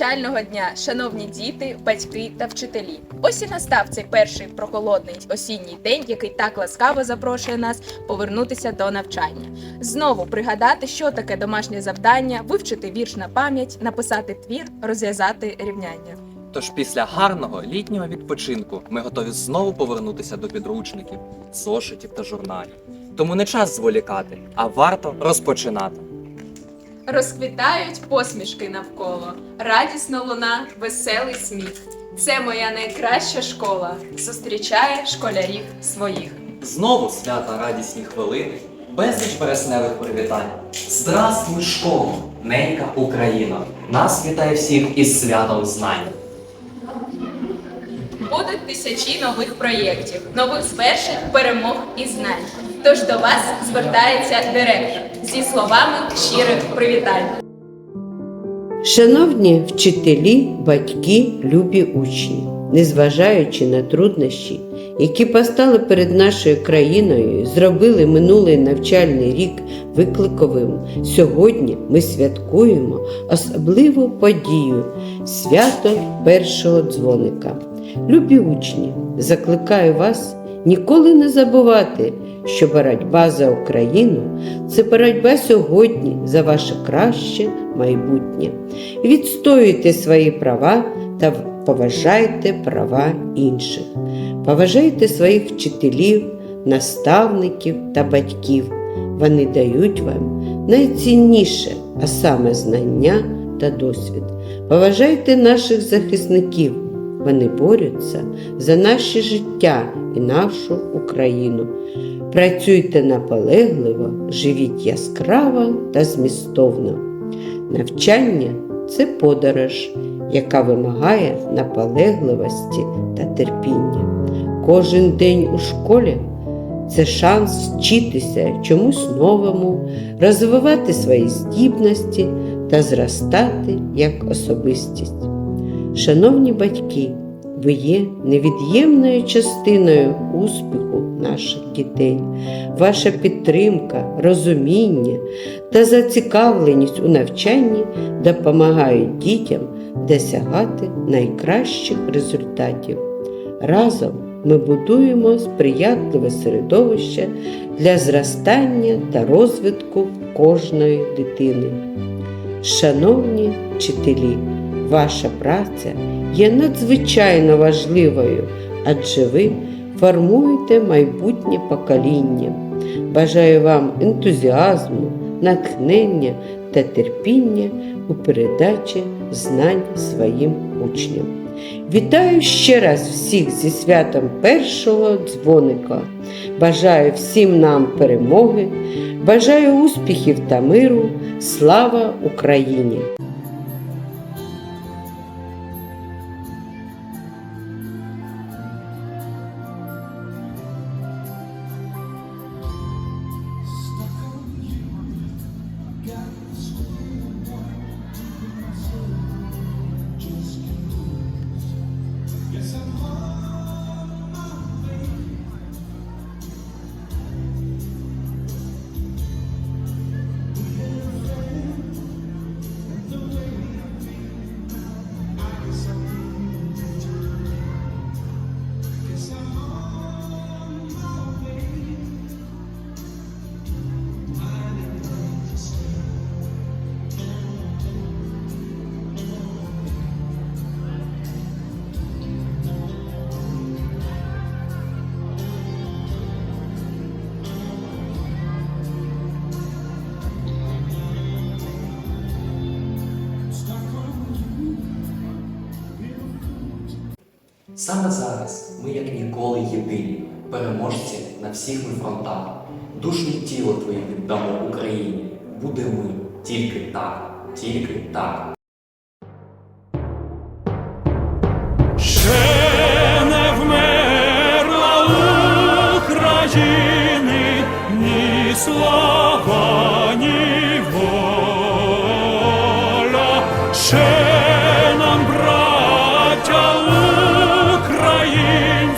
Навчального дня, шановні діти, батьки та вчителі. Ось і настав цей перший прохолодний осінній день, який так ласкаво запрошує нас повернутися до навчання. Знову пригадати, що таке домашнє завдання, вивчити вірш на пам'ять, написати твір, розв'язати рівняння. Тож після гарного літнього відпочинку ми готові знову повернутися до підручників, зошитів та журналів. Тому не час зволікати, а варто розпочинати. Розквітають посмішки навколо, радісно луна, веселий сміх. Це моя найкраща школа. Зустрічає школярів своїх. Знову свята радісні хвилини, безліч вересневих привітань. Здравствуй, школа, ненька Україна! Нас вітає всіх із святом знань. Будуть тисячі нових проєктів, нових звершень, перемог і знань. Тож до вас звертається директор зі словами щирих привітань. Шановні вчителі, батьки, любі учні, незважаючи на труднощі, які постали перед нашою країною зробили минулий навчальний рік викликовим, сьогодні ми святкуємо особливу подію свято першого дзвоника. Любі учні, закликаю вас ніколи не забувати, що боротьба за Україну це боротьба сьогодні за ваше краще майбутнє. Відстоюйте свої права та поважайте права інших. Поважайте своїх вчителів, наставників та батьків. Вони дають вам найцінніше, а саме знання та досвід. Поважайте наших захисників. Вони борються за наше життя і нашу Україну. Працюйте наполегливо, живіть яскраво та змістовно. Навчання це подорож, яка вимагає наполегливості та терпіння. Кожен день у школі це шанс вчитися чомусь новому, розвивати свої здібності та зростати як особистість. Шановні батьки, ви є невід'ємною частиною успіху наших дітей. Ваша підтримка, розуміння та зацікавленість у навчанні допомагають дітям досягати найкращих результатів. Разом ми будуємо сприятливе середовище для зростання та розвитку кожної дитини. Шановні вчителі, ваша праця є надзвичайно важливою, адже ви формуєте майбутнє покоління. Бажаю вам ентузіазму, натхнення та терпіння у передачі знань своїм учням. Вітаю ще раз всіх зі святом першого дзвоника. Бажаю всім нам перемоги, бажаю успіхів та миру. Слава Україні! Саме зараз ми як ніколи єдині, переможці на всіх ми фронтах. Душу й тіло твоє віддамо Україні. Буде мир, тільки так, тільки так. Ще не вмерла України ні слава,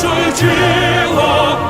душу й тіло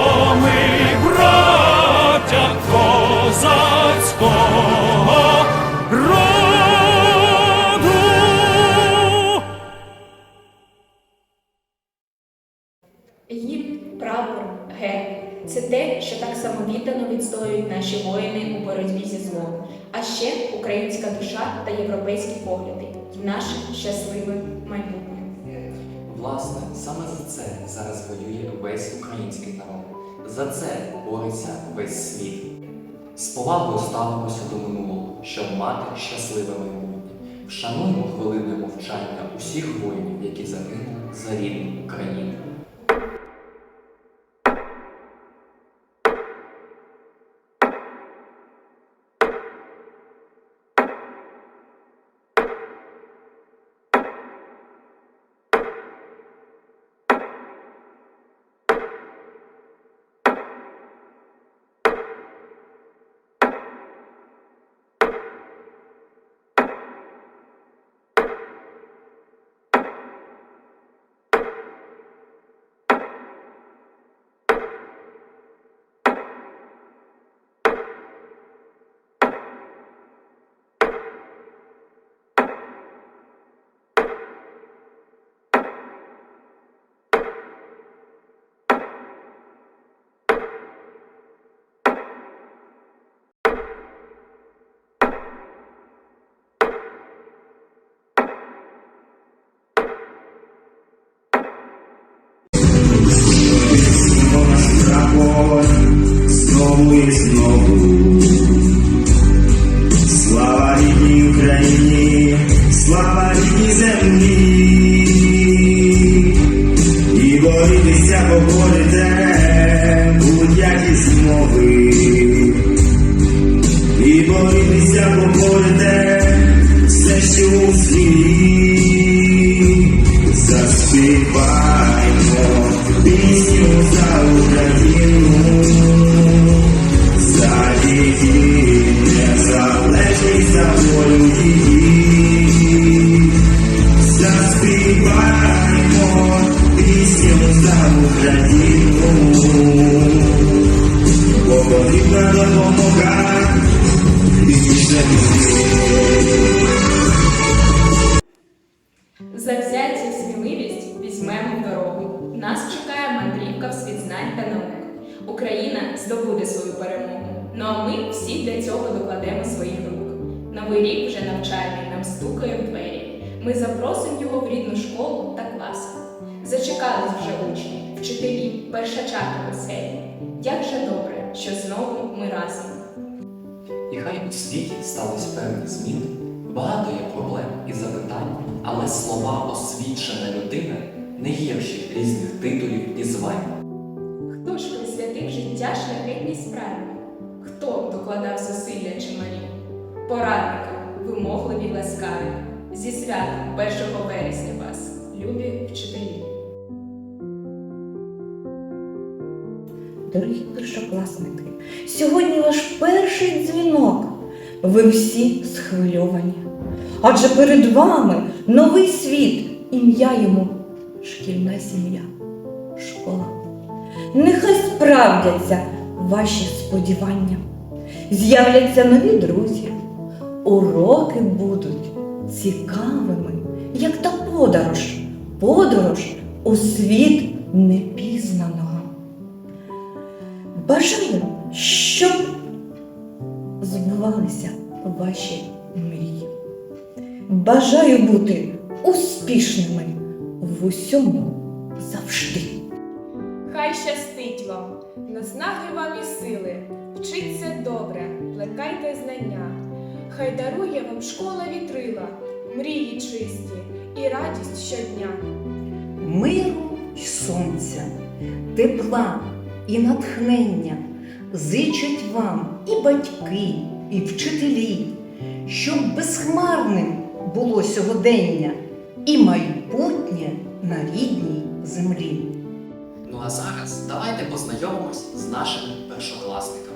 боротьбі зі злом. А ще українська душа та європейські погляди і наше щасливе майбутнє. Власне, саме за це зараз воює весь український народ. За це бореться весь світ. З повагою ставимося до минулого, щоб мати щасливе майбутнє. Вшануємо хвилиною мовчання усіх воїнів, які загинули за рідну Україну. Борітися поборете будь-які змови, і борітися поборете все, що у світі. Ну а ми всі для цього докладемо своїх рук. Новий рік вже навчальний нам стукає в двері. Ми запросимо його в рідну школу та клас. Зачекались вже учні, вчителі, першачати веселі. Як же добре, що знову ми разом. І хай у світі стались певні зміни, багато є проблем і запитань, але слова освічена людина не гірші різних титулів і звань. Хто ж присвятив життя шляхетній справі? Порадники, вимогливі ласкаві, зі святом 1 вересня вас, любі вчителі. Дорогі першокласники, сьогодні ваш перший дзвінок. Ви всі схвильовані. Адже перед вами новий світ, ім'я йому шкільна сім'я, школа. Нехай справдяться ваші сподівання. З'являться нові друзі, уроки будуть цікавими, як та подорож, подорож у світ непізнаного. Бажаю, щоб збувалися ваші мрії. Бажаю бути успішними в усьому завжди. Хай щастить вам, наснаги вам і сили, вчиться добре, плекайте знання. Хай дарує вам школа вітрила, мрії чисті і радість щодня. миру й сонця, тепла і натхнення зичать вам і батьки, і вчителі, щоб безхмарним було сьогодення і майбутнє на рідній землі. Ну а зараз давайте познайомимось з нашими першокласниками.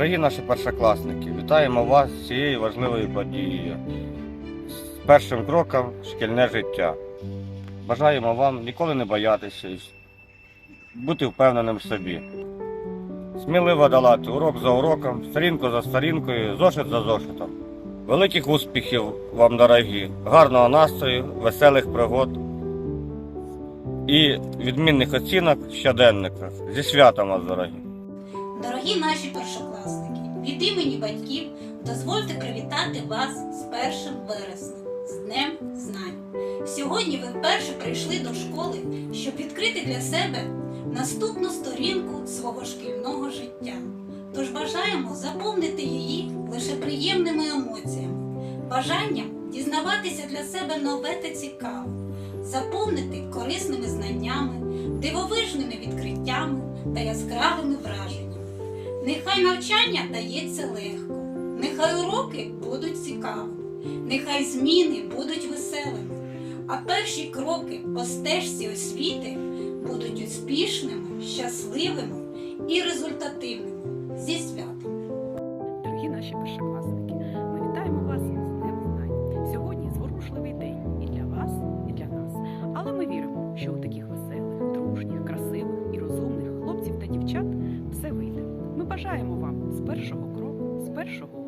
Дорогі наші першокласники, вітаємо вас з цією важливою подією, з першим кроком шкільне життя. Бажаємо вам ніколи не боятися бути впевненим в собі. Сміливо долати урок за уроком, сторінку за сторінкою, зошит за зошитом. Великих успіхів вам, дорогі, гарного настрою, веселих пригод і відмінних оцінок щоденниках. Зі святом вас, дорогі! Дорогі наші першокласники, від імені батьків дозвольте привітати вас з 1 вересня, з Днем Знань. Сьогодні ви вперше прийшли до школи, щоб відкрити для себе наступну сторінку свого шкільного життя. Тож бажаємо заповнити її лише приємними емоціями, бажанням дізнаватися для себе нове та цікаве, заповнити корисними знаннями, дивовижними відкриттями та яскравими враженнями. Нехай навчання дається легко, нехай уроки будуть цікаві, нехай зміни будуть веселими, а перші кроки по стежці освіти будуть успішними, щасливими і результативними. Зі святом. Дорогі наші Першого.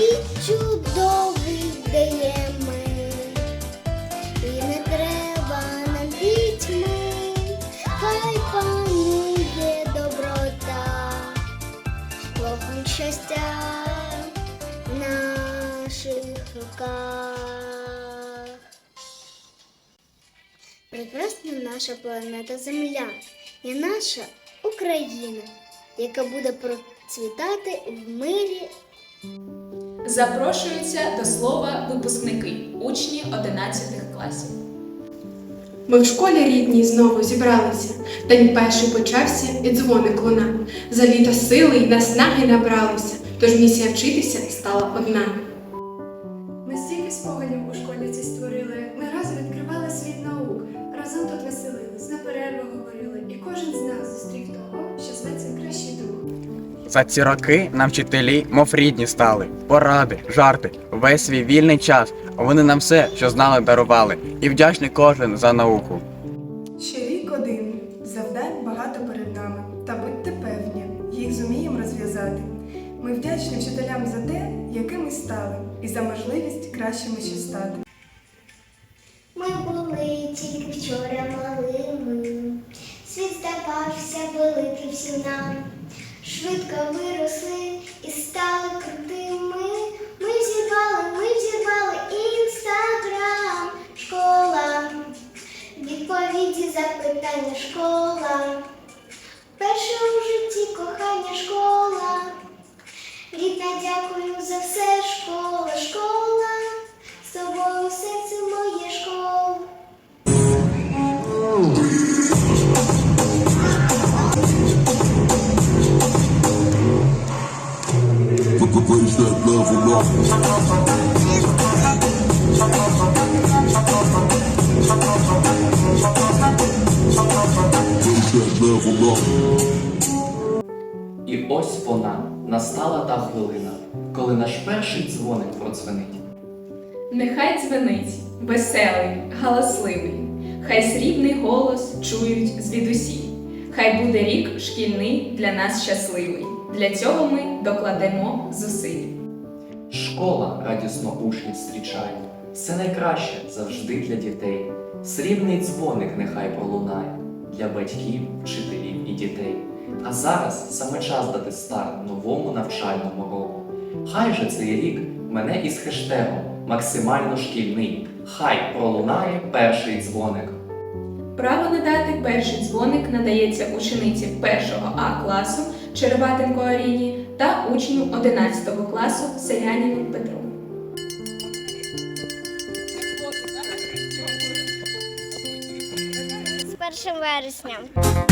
Світ чудовий дає мир, і не треба нам дітьми, хай панує доброта, вогонь щастя в наших руках. Прекрасна наша планета Земля і наша Україна, яка буде процвітати в мирі Запрошуються до слова випускники, учні 11 класів. Ми в школі рідній знову зібралися. День перший почався і дзвоник луна. За літо сили й наснаги набралися, тож місія вчитися стала одна. За ці роки нам вчителі, мов рідні стали. Поради, жарти, весь свій вільний час. Вони нам все, що знали, дарували. І вдячний кожен за науку. Ще рік один. Завдань багато перед нами. Та будьте певні, їх зуміємо розв'язати. Ми вдячні вчителям за те, якими стали, і за можливість кращими ще стати. Ми були тільки вчора малими, світ здавався великий всім нам. Швидко виросли і стали крутими. Ми взірвали, ми взірвали інстаграм, школа, відповіді запитання школа. Вона настала та хвилина, коли наш перший дзвоник продзвенить. Нехай дзвенить, веселий, галасливий, хай срібний голос чують звідусі. Хай буде рік шкільний для нас щасливий. Для цього ми докладемо зусиль. Школа радісно учнів зустрічає. Все найкраще завжди для дітей. Срібний дзвоник нехай пролунає для батьків, вчителів і дітей. А зараз саме час дати старт новому навчальному року. Хай же цей рік мене із хештегом максимально шкільний. Хай пролунає перший дзвоник. Право надати перший дзвоник надається учениці 1 А класу Череватенко Аріні та учню 11 класу Селяніну Петру. З 1 вересня.